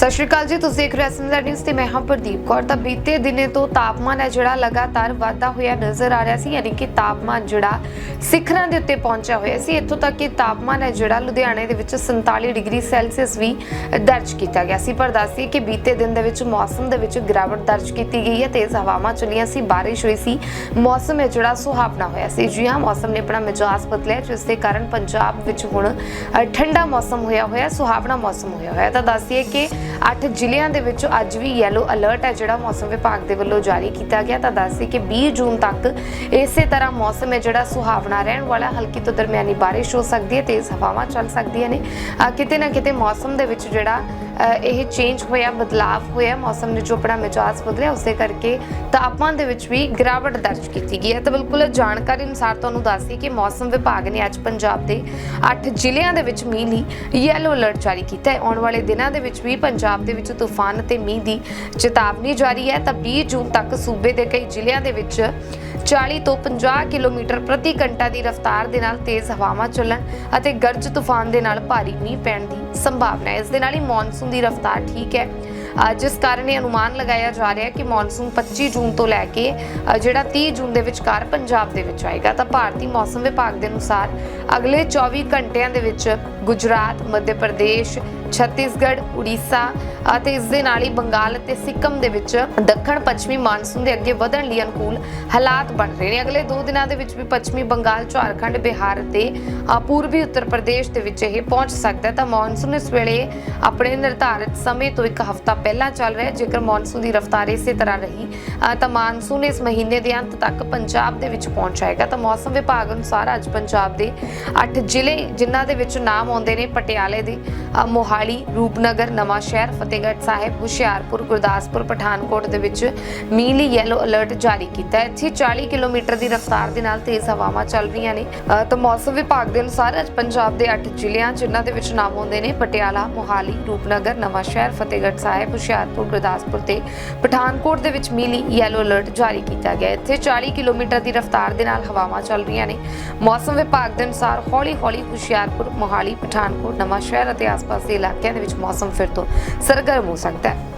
ਸਤਿ ਸ਼੍ਰੀ ਅਕਾਲ ਜੀ, ਤੁਸੀਂ ਦੇਖ ਰਹੇ ਹੋ ਐਸਐਮਜ਼ੈਡ ਨਿਊਜ਼ ਤੇ ਮੈਂ ਹਾਂ ਪ੍ਰਦੀਪ ਕੌਰ। ਤਾਂ ਬੀਤੇ ਦਿਨੇ ਤੋਂ ਤਾਪਮਾਨ ਹੈ ਜਿਹੜਾ ਲਗਾਤਾਰ ਵਾਧਾ ਹੋਇਆ ਨਜ਼ਰ ਆ ਰਿਹਾ ਸੀ, ਯਾਨੀ ਕਿ ਤਾਪਮਾਨ ਜਿਹੜਾ ਸਿਖਰਾਂ ਦੇ ਉੱਤੇ ਪਹੁੰਚਿਆ ਹੋਇਆ ਸੀ। ਇੱਥੋਂ ਤੱਕ ਕਿ ਤਾਪਮਾਨ ਹੈ ਜਿਹੜਾ ਲੁਧਿਆਣੇ ਦੇ ਵਿੱਚ 47 ਡਿਗਰੀ ਸੈਲਸੀਅਸ ਵੀ ਦਰਜ ਕੀਤਾ ਗਿਆ ਸੀ। ਪਰ ਦੱਸੀ ਕਿ ਬੀਤੇ ਦਿਨ ਦੇ ਵਿੱਚ ਮੌਸਮ ਦੇ ਵਿੱਚ ਗਿਰਾਵਟ ਦਰਜ ਕੀਤੀ ਗਈ ਹੈ ਤੇਜ਼ ਹਵਾਵਾਂ ਚੱਲੀਆਂ ਸੀ, ਬਾਰਿਸ਼ ਹੋਈ ਸੀ। ਮੌਸਮ ਹੈ ਜਿਹੜਾ ਸੁਹਾਵਣਾ ਹੋਇਆ ਸੀ। ਜੀ ਹਾਂ, ਮੌਸਮ ਨੇ ਆਪਣਾ ਮਿਜਾਜ਼ ਬਦਲਿਆ, ਜਿਸ ਦੇ ਕਾਰਨ ਪੰਜਾਬ ਵਿੱਚ ਹੁਣ ਠੰਡਾ ਮੌਸਮ ਹੋਇਆ ਹੋਇਆ, ਸੁਹਾਵਣਾ ਮੌਸਮ ਹੋਇਆ ਹੋਇਆ। ਤਾਂ ਦੱਸੀਏ ਕਿ 8 ਜ਼ਿਲ੍ਹਿਆਂ ਦੇ ਵਿੱਚ ਅੱਜ ਵੀ ਯੈਲੋ ਅਲਰਟ ਹੈ, ਜਿਹੜਾ ਮੌਸਮ ਵਿਭਾਗ ਦੇ ਵੱਲੋਂ ਜਾਰੀ ਕੀਤਾ ਗਿਆ। ਤਾਂ ਦੱਸੀ ਕਿ 20 ਜੂਨ ਤੱਕ ਇਸੇ ਤਰ੍ਹਾਂ ਮੌਸਮ ਹੈ, ਜਿਹੜਾ ਸੁਹਾਵਣਾ ਰਹਿਣ ਵਾਲਾ, ਹਲਕੀ ਤੋਂ ਦਰਮਿਆਨੀ ਬਾਰਿਸ਼ ਹੋ ਸਕਦੀ ਹੈ, ਤੇਜ਼ ਹਵਾਵਾਂ ਚੱਲ ਸਕਦੀਆਂ ਨੇ। ਕਿਤੇ ਨਾ ਕਿਤੇ ਮੌਸਮ ਦੇ ਵਿੱਚ ਜਿਹੜਾ ਇਹ ਚੇਂਜ ਹੋਇਆ, ਬਦਲਾਵ ਹੋਇਆ, ਮੌਸਮ ਨੇ ਜੋ ਆਪਣਾ ਮਿਜਾਜ਼ ਬਦਲਿਆ, ਉਸੇ ਕਰਕੇ ਤਾਪਮਾਨ ਦੇ ਵਿੱਚ ਵੀ ਗਿਰਾਵਟ ਦਰਜ ਕੀਤੀ ਗਈ ਹੈ। ਤਾਂ ਬਿਲਕੁਲ ਜਾਣਕਾਰੀ ਅਨੁਸਾਰ ਤੁਹਾਨੂੰ ਦੱਸਦੀ ਕਿ ਮੌਸਮ ਵਿਭਾਗ ਨੇ ਅੱਜ ਪੰਜਾਬ ਦੇ 8 ਜ਼ਿਲ੍ਹਿਆਂ ਦੇ ਵਿੱਚ ਮੀਂਹ ਲਈ ਯੈਲੋ ਅਲਰਟ ਜਾਰੀ ਕੀਤਾ ਹੈ। ਆਉਣ ਵਾਲੇ ਦਿਨਾਂ ਦੇ ਵਿੱਚ ਵੀ ਪੰਜਾਬ ਦੇ ਵਿੱਚ ਤੂਫਾਨ ਅਤੇ ਮੀਂਹ ਦੀ ਚੇਤਾਵਨੀ ਜਾਰੀ ਹੈ। ਤਾਂ 20 ਜੂਨ ਤੱਕ ਸੂਬੇ ਦੇ ਕਈ ਜ਼ਿਲ੍ਹਿਆਂ ਦੇ ਵਿੱਚ 40 ਤੋਂ 50 ਕਿਲੋਮੀਟਰ ਪ੍ਰਤੀ ਘੰਟਾ ਦੀ ਰਫ਼ਤਾਰ ਦੇ ਨਾਲ ਤੇਜ਼ ਹਵਾਵਾਂ ਚੱਲਣ ਅਤੇ ਗਰਜ ਤੂਫਾਨ ਦੇ ਨਾਲ ਭਾਰੀ ਮੀਂਹ ਪੈਣ ਦੀ ਸੰਭਾਵਨਾ ਹੈ। ਇਸ ਦੇ ਨਾਲ ਹੀ ਮੌਨਸੂਨ ਦੀ ਰਫ਼ਤਾਰ ਠੀਕ ਹੈ। ਜਿਸ ਕਾਰਨ ਇਹ ਅਨੁਮਾਨ ਲਗਾਇਆ ਜਾ ਰਿਹਾ ਹੈ ਕਿ ਮੌਨਸੂਨ 25 ਜੂਨ ਤੋਂ ਲੈ ਕੇ ਜਿਹੜਾ 30 ਜੂਨ ਦੇ ਵਿਚਕਾਰ ਪੰਜਾਬ ਦੇ ਵਿੱਚ ਆਏਗਾ। ਤਾਂ ਭਾਰਤੀ ਮੌਸਮ ਵਿਭਾਗ ਦੇ ਅਨੁਸਾਰ ਅਗਲੇ 24 ਘੰਟਿਆਂ ਦੇ ਵਿੱਚ ਗੁਜਰਾਤ, ਮੱਧ ਪ੍ਰਦੇਸ਼, ਛੱਤੀਸਗੜ੍ਹ, ਉੜੀਸਾ ਅਤੇ ਇਸ ਦੇ ਨਾਲ ਹੀ ਬੰਗਾਲ ਅਤੇ ਸਿੱਕਮ ਦੇ ਵਿੱਚ ਦੱਖਣ ਪੱਛਮੀ ਮਾਨਸੂਨ ਦੇ ਅੱਗੇ ਵਧਣ ਲਈ ਅਨੁਕੂਲ ਹਾਲਾਤ ਬਣ ਰਹੇ ਨੇ। ਅਗਲੇ 2 ਦਿਨਾਂ ਦੇ ਵਿੱਚ ਵੀ ਪੱਛਮੀ ਬੰਗਾਲ, ਝਾਰਖੰਡ, ਬਿਹਾਰ ਅਤੇ ਪੂਰਬੀ ਉੱਤਰ ਪ੍ਰਦੇਸ਼ ਦੇ ਵਿੱਚ ਇਹ ਪਹੁੰਚ ਸਕਦਾ ਹੈ। ਤਾਂ ਮੌਨਸੂਨ ਇਸ ਵੇਲੇ ਆਪਣੇ ਨਿਰਧਾਰਿਤ ਸਮੇਂ ਤੋਂ ਇੱਕ ਹਫ਼ਤਾ ਪਹਿਲਾਂ ਚੱਲ ਰਿਹਾ ਹੈ। ਜੇਕਰ ਮੌਨਸੂਨ ਦੀ ਰਫ਼ਤਾਰ ਇਸੇ ਤਰ੍ਹਾਂ ਰਹੀ ਤਾਂ ਮੌਨਸੂਨ ਇਸ ਮਹੀਨੇ ਦੇ ਅੰਤ ਤੱਕ ਪੰਜਾਬ ਦੇ ਵਿੱਚ ਪਹੁੰਚ ਜਾਏਗਾ। ਤਾਂ ਮੌਸਮ ਵਿਭਾਗ ਅਨੁਸਾਰ ਅੱਜ ਪੰਜਾਬ ਦੇ 8 ਜ਼ਿਲ੍ਹੇ ਜਿਨ੍ਹਾਂ ਦੇ ਵਿੱਚ ਨਾਮ ਆਉਂਦੇ ਨੇ ਪਟਿਆਲੇ ਦੇ ਮੋਹਾਲੀ, ਰੂਪਨਗਰ, ਨਵਾਂ ਸ਼ਹਿਰ, ਫਤਿਹਗੜ੍ਹ ਸਾਹਿਬ, ਹੁਸ਼ਿਆਰਪੁਰ, ਗੁਰਦਾਸਪੁਰ, ਪਠਾਨਕੋਟ ਦੇ ਵਿੱਚ ਮੀਂਹ ਲਈ ਯੈਲੋ ਅਲਰਟ ਜਾਰੀ ਕੀਤਾ ਹੈ। ਇੱਥੇ 40 ਕਿਲੋਮੀਟਰ ਦੀ ਰਫ਼ਤਾਰ ਦੇ ਨਾਲ ਤੇਜ਼ ਹਵਾਵਾਂ ਚੱਲ ਰਹੀਆਂ ਨੇ। ਤਾਂ ਮੌਸਮ ਵਿਭਾਗ ਦੇ ਅਨੁਸਾਰ ਅੱਜ ਪੰਜਾਬ ਦੇ 8 ਜ਼ਿਲ੍ਹਿਆਂ ਜਿਨ੍ਹਾਂ ਦੇ ਵਿੱਚ ਨਾਮ ਆਉਂਦੇ ਨੇ, ਪਟਿਆਲਾ, ਮੋਹਾਲੀ, ਰੂਪਨਗਰ, ਨਵਾਂ ਸ਼ਹਿਰ, ਫਤਿਹਗੜ੍ਹ ਸਾਹਿਬ, ਹੁਸ਼ਿਆਰਪੁਰ, ਗੁਰਦਾਸਪੁਰ ਤੇ ਪਠਾਨਕੋਟ ਦੇ ਵਿੱਚ ਮੀਂਹ ਲਈ ਯੈਲੋ ਅਲਰਟ ਜਾਰੀ ਕੀਤਾ ਗਿਆ ਇੱਥੇ 40 ਕਿਲੋਮੀਟਰ ਦੀ ਰਫ਼ਤਾਰ ਦੇ ਨਾਲ ਹਵਾਵਾਂ ਚੱਲ ਰਹੀਆਂ ਨੇ। ਮੌਸਮ ਵਿਭਾਗ ਦੇ ਅਨੁਸਾਰ ਹੌਲੀ-ਹੌਲੀ ਹੁਸ਼ਿਆਰਪੁਰ, ਮੋਹਾਲੀ ਪਠਾਨਕੋਟ ਨਵਾਂ ਸ਼ਹਿਰ ਅਤੇ ਆਸ-ਪਾਸ ਦੇ ਇਲਾਕਿਆਂ ਦੇ ਵਿੱਚ ਮੌਸਮ ਫਿਰ ਤੋਂ ਸਰਗਰਮ ਹੋ ਸਕਦਾ ਹੈ।